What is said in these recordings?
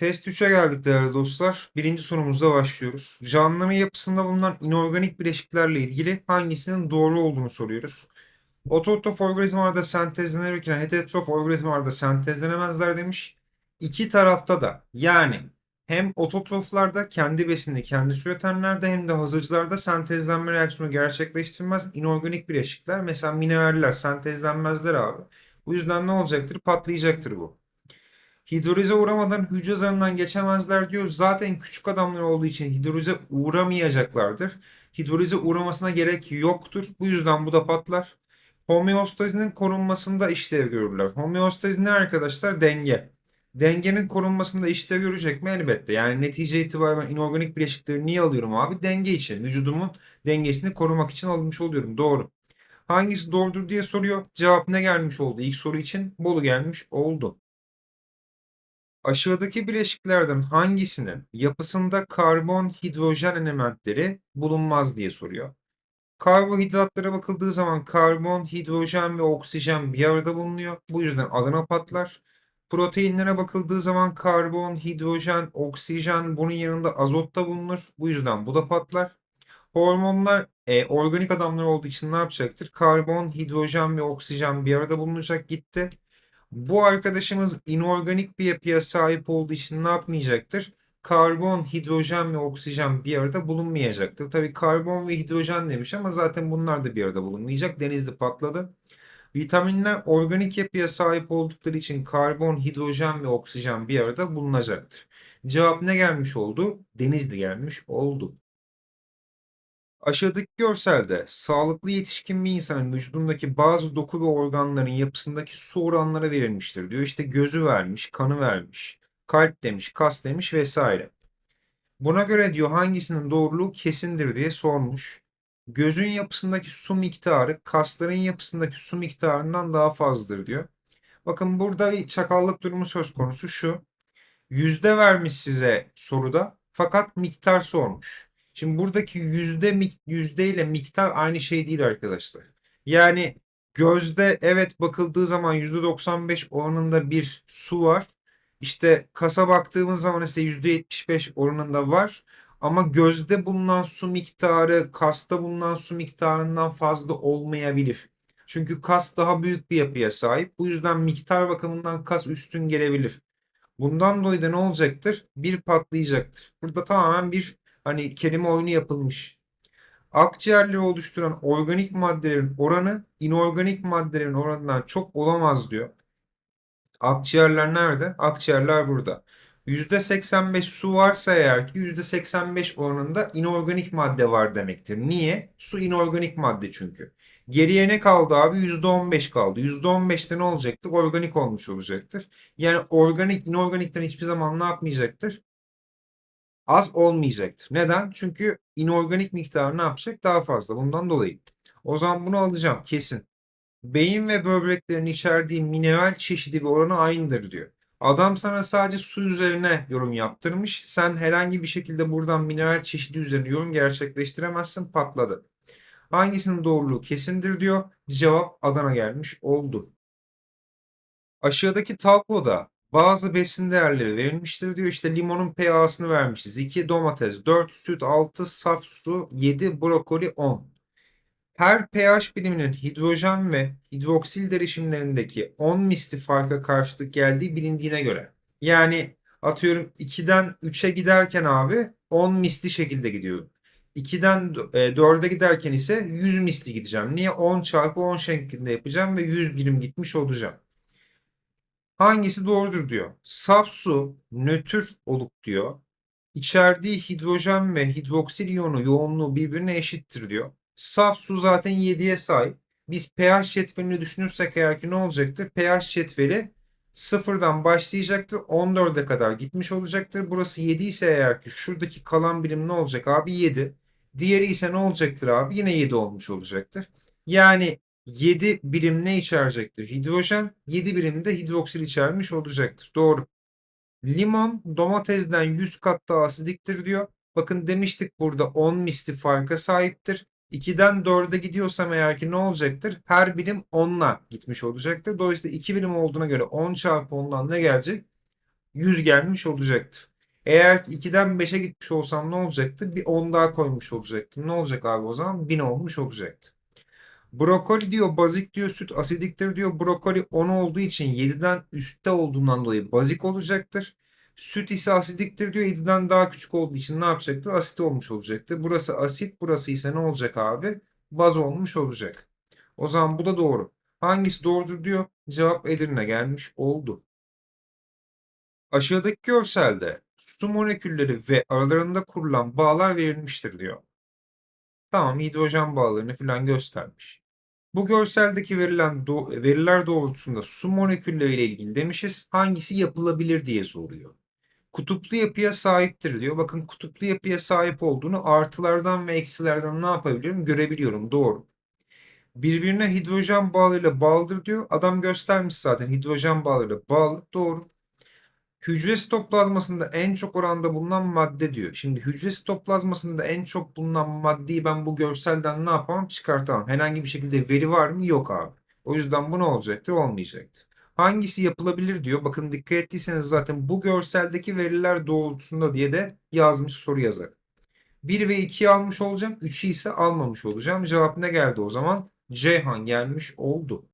Test 3'e geldik değerli dostlar. Birinci sorumuzda başlıyoruz. Canlıların yapısında bulunan inorganik bileşiklerle ilgili hangisinin doğru olduğunu soruyoruz. Ototrof organizmalarda sentezlenirken heterotrof organizmalarda sentezlenemezler demiş. İki tarafta da yani hem ototroflarda kendi besinini kendisi üretenlerde hem de hazırcılarda sentezlenme reaksiyonu gerçekleştirmez inorganik bileşikler. Mesela mineraller sentezlenmezler abi. Bu yüzden ne olacaktır? Patlayacaktır bu. Hidrolize uğramadan hücre zarından geçemezler diyor. Zaten küçük adamlar olduğu için hidrolize uğramayacaklardır. Hidrolize uğramasına gerek yoktur. Bu yüzden bu da patlar. Homeostazinin korunmasında işlev görürler. Homeostazi ne arkadaşlar? Denge. Dengenin korunmasında işlev görecek mi? Elbette. Yani netice itibariyle inorganik bileşikleri niye alıyorum abi? Denge için. Vücudumun dengesini korumak için almış oluyorum. Doğru. Hangisi doğrudur diye soruyor. Cevap ne gelmiş oldu? İlk soru için Bolu gelmiş oldu. Aşağıdaki bileşiklerden hangisinin yapısında karbon hidrojen elementleri bulunmaz diye soruyor. Karbohidratlara bakıldığı zaman karbon, hidrojen ve oksijen bir arada bulunuyor. Bu yüzden adına patlar. Proteinlere bakıldığı zaman karbon, hidrojen, oksijen bunun yanında azot da bulunur. Bu yüzden bu da patlar. Hormonlar e, organik adamlar olduğu için ne yapacaktır? Karbon, hidrojen ve oksijen bir arada bulunacak gitti. Bu arkadaşımız inorganik bir yapıya sahip olduğu için ne yapmayacaktır? Karbon, hidrojen ve oksijen bir arada bulunmayacaktır. Tabii karbon ve hidrojen demiş ama zaten bunlar da bir arada bulunmayacak. Denizli patladı. Vitaminler organik yapıya sahip oldukları için karbon, hidrojen ve oksijen bir arada bulunacaktır. Cevap ne gelmiş oldu? Denizli gelmiş oldu. Aşağıdaki görselde sağlıklı yetişkin bir insanın vücudundaki bazı doku ve organların yapısındaki su oranları verilmiştir diyor. İşte gözü vermiş, kanı vermiş, kalp demiş, kas demiş vesaire. Buna göre diyor hangisinin doğruluğu kesindir diye sormuş. Gözün yapısındaki su miktarı kasların yapısındaki su miktarından daha fazladır diyor. Bakın burada bir çakallık durumu söz konusu şu. Yüzde vermiş size soruda fakat miktar sormuş. Şimdi buradaki yüzde yüzde miktar aynı şey değil arkadaşlar. Yani gözde evet bakıldığı zaman yüzde 95 oranında bir su var. İşte kasa baktığımız zaman ise yüzde 75 oranında var. Ama gözde bulunan su miktarı kasta bulunan su miktarından fazla olmayabilir. Çünkü kas daha büyük bir yapıya sahip. Bu yüzden miktar bakımından kas üstün gelebilir. Bundan dolayı da ne olacaktır? Bir patlayacaktır. Burada tamamen bir hani kelime oyunu yapılmış. Akciğerleri oluşturan organik maddelerin oranı inorganik maddelerin oranından çok olamaz diyor. Akciğerler nerede? Akciğerler burada. %85 su varsa eğer ki %85 oranında inorganik madde var demektir. Niye? Su inorganik madde çünkü. Geriye ne kaldı abi? %15 kaldı. %15'te ne olacaktır? Organik olmuş olacaktır. Yani organik inorganikten hiçbir zaman ne yapmayacaktır? Az olmayacaktır. Neden? Çünkü inorganik miktarı ne yapacak? Daha fazla. Bundan dolayı. O zaman bunu alacağım kesin. Beyin ve böbreklerin içerdiği mineral çeşidi ve oranı aynıdır diyor. Adam sana sadece su üzerine yorum yaptırmış. Sen herhangi bir şekilde buradan mineral çeşidi üzerine yorum gerçekleştiremezsin. Patladı. Hangisinin doğruluğu kesindir diyor. Cevap Adana gelmiş oldu. Aşağıdaki tabloda bazı besin değerleri verilmiştir diyor. İşte limonun pH'sını vermişiz. 2 domates, 4 süt, 6 saf su, 7 brokoli, 10. Her pH biriminin hidrojen ve hidroksil derişimlerindeki 10 misli farka karşılık geldiği bilindiğine göre. Yani atıyorum 2'den 3'e giderken abi 10 misli şekilde gidiyorum. 2'den 4'e giderken ise 100 misli gideceğim. Niye? 10 çarpı 10 şeklinde yapacağım ve 100 birim gitmiş olacağım. Hangisi doğrudur diyor. Saf su nötr olup diyor. İçerdiği hidrojen ve hidroksil iyonu yoğunluğu birbirine eşittir diyor. Saf su zaten 7'ye sahip. Biz pH cetvelini düşünürsek eğer ki ne olacaktır? pH cetveli sıfırdan başlayacaktır. 14'e kadar gitmiş olacaktır. Burası 7 ise eğer ki şuradaki kalan birim ne olacak abi? 7. Diğeri ise ne olacaktır abi? Yine 7 olmuş olacaktır. Yani 7 birim ne içerecektir? Hidrojen 7 birim de hidroksil içermiş olacaktır. Doğru. Limon domatesden 100 kat daha asidiktir diyor. Bakın demiştik burada 10 misli farka sahiptir. 2'den 4'e gidiyorsam eğer ki ne olacaktır? Her birim 10'la gitmiş olacaktır. Dolayısıyla 2 birim olduğuna göre 10 çarpı 10'dan ne gelecek? 100 gelmiş olacaktı. Eğer 2'den 5'e gitmiş olsam ne olacaktı? Bir 10 daha koymuş olacaktım. Ne olacak abi o zaman? 1000 olmuş olacaktı. Brokoli diyor bazik diyor süt asidiktir diyor. Brokoli 10 olduğu için 7'den üstte olduğundan dolayı bazik olacaktır. Süt ise asidiktir diyor. 7'den daha küçük olduğu için ne yapacaktı? Asit olmuş olacaktı. Burası asit, burası ise ne olacak abi? Baz olmuş olacak. O zaman bu da doğru. Hangisi doğrudur diyor. Cevap Edirne gelmiş oldu. Aşağıdaki görselde su molekülleri ve aralarında kurulan bağlar verilmiştir diyor. Tamam hidrojen bağlarını falan göstermiş. Bu görseldeki verilen do- veriler doğrultusunda su molekülleriyle ilgili demişiz. Hangisi yapılabilir diye soruyor. Kutuplu yapıya sahiptir diyor. Bakın kutuplu yapıya sahip olduğunu artılardan ve eksilerden ne yapabiliyorum görebiliyorum. Doğru. Birbirine hidrojen bağlarıyla bağlıdır diyor. Adam göstermiş zaten hidrojen bağlarıyla bağlı. Doğru. Hücre sitoplazmasında en çok oranda bulunan madde diyor. Şimdi hücre sitoplazmasında en çok bulunan maddeyi ben bu görselden ne yapamam? Çıkartamam. Herhangi bir şekilde veri var mı? Yok abi. O yüzden bu ne olacaktır? Olmayacaktır. Hangisi yapılabilir diyor. Bakın dikkat ettiyseniz zaten bu görseldeki veriler doğrultusunda diye de yazmış soru yazar. 1 ve 2'yi almış olacağım. 3'ü ise almamış olacağım. Cevap ne geldi o zaman? Ceyhan gelmiş oldu.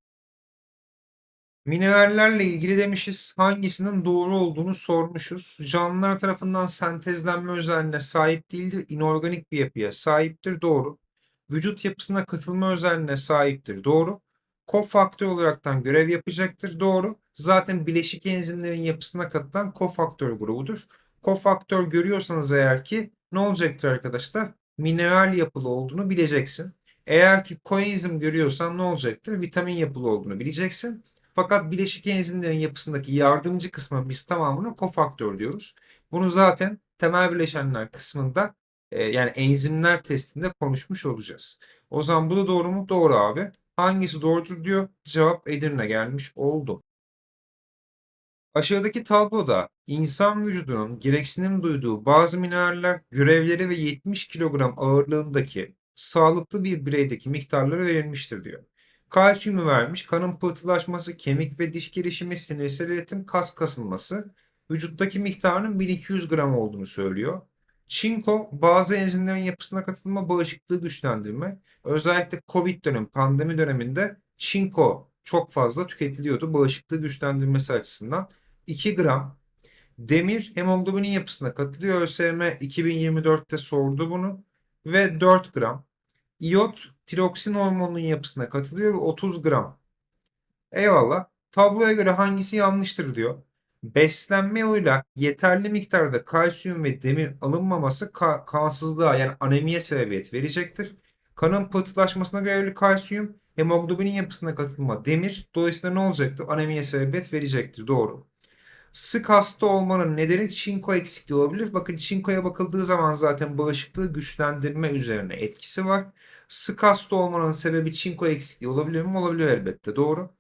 Minerallerle ilgili demişiz. Hangisinin doğru olduğunu sormuşuz. Canlılar tarafından sentezlenme özelliğine sahip değildir. İnorganik bir yapıya sahiptir. Doğru. Vücut yapısına katılma özelliğine sahiptir. Doğru. Kofaktör olaraktan görev yapacaktır. Doğru. Zaten bileşik enzimlerin yapısına katılan kofaktör grubudur. Kofaktör görüyorsanız eğer ki ne olacaktır arkadaşlar? Mineral yapılı olduğunu bileceksin. Eğer ki koenzim görüyorsan ne olacaktır? Vitamin yapılı olduğunu bileceksin. Fakat bileşik enzimlerin yapısındaki yardımcı kısmı biz tamamını kofaktör diyoruz. Bunu zaten temel bileşenler kısmında e, yani enzimler testinde konuşmuş olacağız. O zaman bu da doğru mu? Doğru abi. Hangisi doğrudur diyor. Cevap Edirne gelmiş oldu. Aşağıdaki tabloda insan vücudunun gereksinim duyduğu bazı mineraller görevleri ve 70 kilogram ağırlığındaki sağlıklı bir bireydeki miktarları verilmiştir diyor. Kalsiyumu vermiş, kanın pıhtılaşması, kemik ve diş gelişimi, sinirsel iletim, kas kasılması vücuttaki miktarının 1200 gram olduğunu söylüyor. Çinko bazı enzimlerin yapısına katılma, bağışıklığı güçlendirme. Özellikle Covid dönemi, pandemi döneminde çinko çok fazla tüketiliyordu bağışıklığı güçlendirmesi açısından. 2 gram. Demir hemoglobinin yapısına katılıyor. ÖSYM 2024'te sordu bunu. Ve 4 gram. İyot tiroksin hormonunun yapısına katılıyor ve 30 gram. Eyvallah. Tabloya göre hangisi yanlıştır diyor. Beslenme yoluyla yeterli miktarda kalsiyum ve demir alınmaması ka kansızlığa yani anemiye sebebiyet verecektir. Kanın pıhtılaşmasına görevli kalsiyum, hemoglobinin yapısına katılma demir. Dolayısıyla ne olacaktır? Anemiye sebebiyet verecektir. Doğru. Sık hasta olmanın nedeni çinko eksikliği olabilir. Bakın çinkoya bakıldığı zaman zaten bağışıklığı güçlendirme üzerine etkisi var. Sık hasta olmanın sebebi çinko eksikliği olabilir mi? Olabilir elbette. Doğru.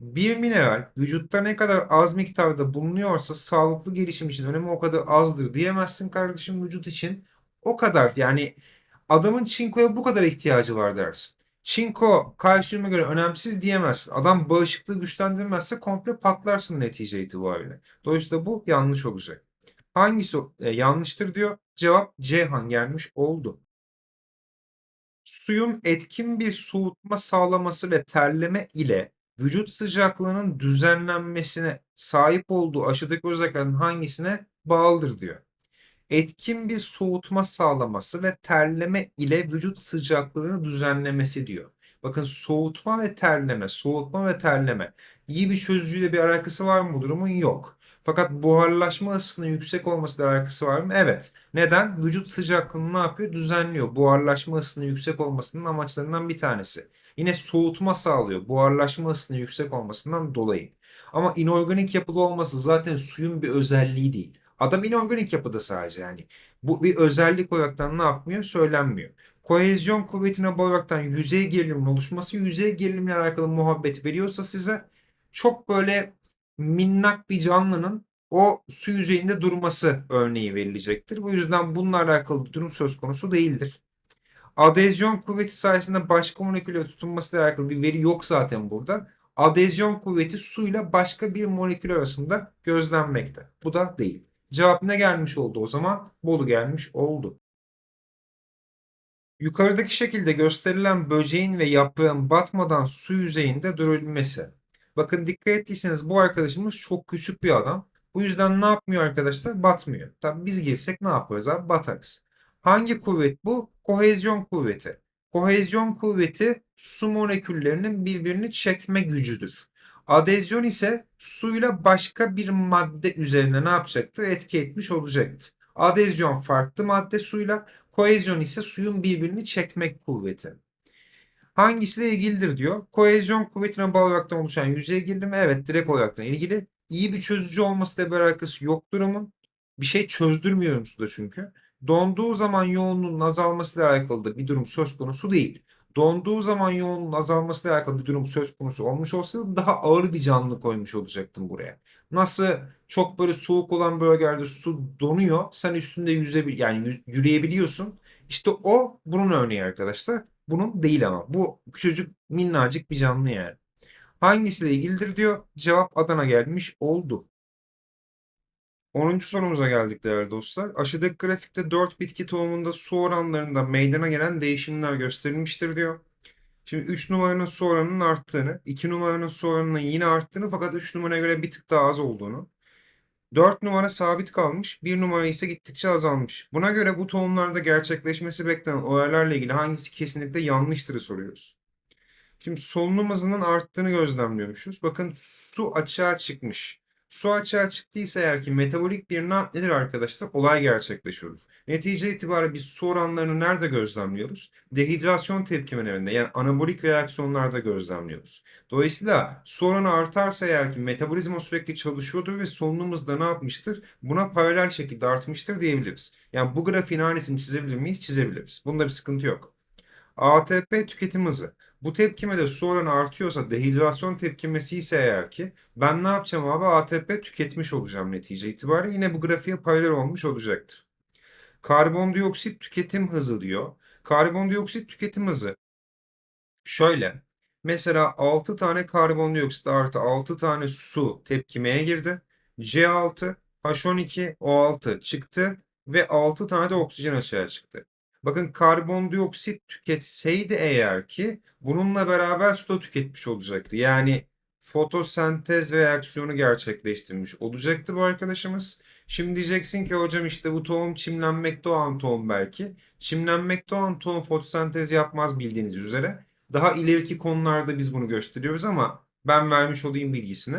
Bir mineral vücutta ne kadar az miktarda bulunuyorsa sağlıklı gelişim için önemi o kadar azdır diyemezsin kardeşim vücut için. O kadar yani adamın çinkoya bu kadar ihtiyacı var dersin. Çinko kalsiyuma göre önemsiz diyemezsin. Adam bağışıklığı güçlendirmezse komple patlarsın netice itibariyle. Dolayısıyla bu yanlış olacak. Hangisi e, yanlıştır diyor. Cevap Ceyhan gelmiş oldu. Suyun etkin bir soğutma sağlaması ve terleme ile vücut sıcaklığının düzenlenmesine sahip olduğu aşağıdaki özelliklerin hangisine bağlıdır diyor. Etkin bir soğutma sağlaması ve terleme ile vücut sıcaklığını düzenlemesi diyor. Bakın soğutma ve terleme, soğutma ve terleme. İyi bir çözücüyle bir alakası var mı bu durumun? Yok. Fakat buharlaşma ısısının yüksek olmasıyla alakası var mı? Evet. Neden? Vücut sıcaklığını ne yapıyor? Düzenliyor. Buharlaşma ısısının yüksek olmasının amaçlarından bir tanesi. Yine soğutma sağlıyor. Buharlaşma ısısının yüksek olmasından dolayı. Ama inorganik yapılı olması zaten suyun bir özelliği değil. Adam inorganik yapıda sadece yani. Bu bir özellik olaraktan ne yapmıyor? Söylenmiyor. Kohezyon kuvvetine bağlaraktan yüzey gerilimin oluşması yüzey gerilimle alakalı muhabbet veriyorsa size çok böyle minnak bir canlının o su yüzeyinde durması örneği verilecektir. Bu yüzden bununla alakalı durum söz konusu değildir. Adezyon kuvveti sayesinde başka moleküle tutunmasıyla alakalı bir veri yok zaten burada. Adezyon kuvveti suyla başka bir molekül arasında gözlenmekte. Bu da değil. Cevap ne gelmiş oldu o zaman? Bolu gelmiş oldu. Yukarıdaki şekilde gösterilen böceğin ve yaprağın batmadan su yüzeyinde durabilmesi. Bakın dikkat ettiyseniz bu arkadaşımız çok küçük bir adam. Bu yüzden ne yapmıyor arkadaşlar? Batmıyor. Tabii biz girsek ne yaparız abi? Batarız. Hangi kuvvet bu? Kohezyon kuvveti. Kohezyon kuvveti su moleküllerinin birbirini çekme gücüdür. Adezyon ise suyla başka bir madde üzerine ne yapacaktır? Etki etmiş olacaktır. Adezyon farklı madde suyla, Kohezyon ise suyun birbirini çekmek kuvveti. Hangisiyle ilgilidir diyor. Kohezyon kuvvetine bağlı olarak oluşan yüzey gerilimi evet direkt olarak ilgili. İyi bir çözücü olması da bir alakası yok durumun. Bir şey çözdürmüyorum suda çünkü. Donduğu zaman yoğunluğun azalmasıyla alakalı da bir durum söz konusu değil. Donduğu zaman yoğunluğun azalmasıyla alakalı bir durum söz konusu olmuş olsaydı daha ağır bir canlı koymuş olacaktım buraya. Nasıl çok böyle soğuk olan bölgelerde su donuyor. Sen üstünde yüzebil yani yürüyebiliyorsun. İşte o bunun örneği arkadaşlar. Bunun değil ama. Bu çocuk minnacık bir canlı yani. Hangisiyle ilgilidir diyor. Cevap Adana gelmiş oldu. 10. sorumuza geldik değerli dostlar. Aşağıdaki grafikte 4 bitki tohumunda su oranlarında meydana gelen değişimler gösterilmiştir diyor. Şimdi 3 numaranın su oranının arttığını, 2 numaranın su oranının yine arttığını fakat 3 numaraya göre bir tık daha az olduğunu. 4 numara sabit kalmış, 1 numara ise gittikçe azalmış. Buna göre bu tohumlarda gerçekleşmesi beklenen olaylarla ilgili hangisi kesinlikle yanlıştırı soruyoruz. Şimdi solunum hızının arttığını gözlemliyormuşuz. Bakın su açığa çıkmış. Su açığa çıktıysa eğer ki metabolik bir ne- nedir arkadaşlar? Olay gerçekleşiyor. Netice itibariyle biz su oranlarını nerede gözlemliyoruz? Dehidrasyon tepkimelerinde yani anabolik reaksiyonlarda gözlemliyoruz. Dolayısıyla su oranı artarsa eğer ki metabolizma sürekli çalışıyordur ve solunum hızı da ne yapmıştır? Buna paralel şekilde artmıştır diyebiliriz. Yani bu grafiğin aynısını çizebilir miyiz? Çizebiliriz. Bunda bir sıkıntı yok. ATP tüketim hızı. Bu tepkimede su oranı artıyorsa dehidrasyon tepkimesi ise eğer ki ben ne yapacağım abi ATP tüketmiş olacağım netice itibariyle yine bu grafiğe paralel olmuş olacaktır. Karbondioksit tüketim hızı diyor. Karbondioksit tüketim hızı şöyle. Mesela 6 tane karbondioksit artı 6 tane su tepkimeye girdi. C6, H12, O6 çıktı ve 6 tane de oksijen açığa çıktı. Bakın karbondioksit tüketseydi eğer ki bununla beraber su da tüketmiş olacaktı. Yani fotosentez reaksiyonu gerçekleştirmiş olacaktı bu arkadaşımız. Şimdi diyeceksin ki hocam işte bu tohum çimlenmekte olan tohum belki. Çimlenmekte olan tohum fotosentez yapmaz bildiğiniz üzere. Daha ileriki konularda biz bunu gösteriyoruz ama ben vermiş olayım bilgisini.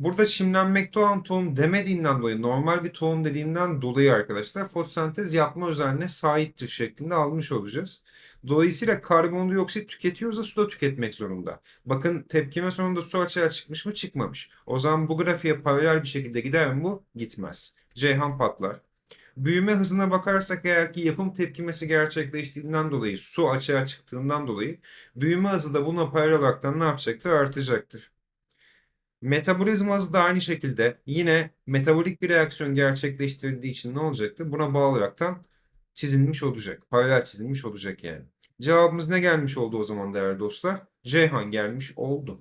Burada çimlenmekte olan tohum demediğinden dolayı normal bir tohum dediğinden dolayı arkadaşlar fotosentez yapma özelliğine sahiptir şeklinde almış olacağız. Dolayısıyla karbondioksit tüketiyorsa su da tüketmek zorunda. Bakın tepkime sonunda su açığa çıkmış mı? Çıkmamış. O zaman bu grafiğe paralel bir şekilde gider mi bu? Gitmez. Ceyhan patlar. Büyüme hızına bakarsak eğer ki yapım tepkimesi gerçekleştiğinden dolayı su açığa çıktığından dolayı büyüme hızı da buna paralel olarak ne yapacaktır? Artacaktır. Metabolizma hızı da aynı şekilde yine metabolik bir reaksiyon gerçekleştirdiği için ne olacaktır? Buna bağlı olaraktan çizilmiş olacak. Paralel çizilmiş olacak yani. Cevabımız ne gelmiş oldu o zaman değerli dostlar? Ceyhan gelmiş oldu.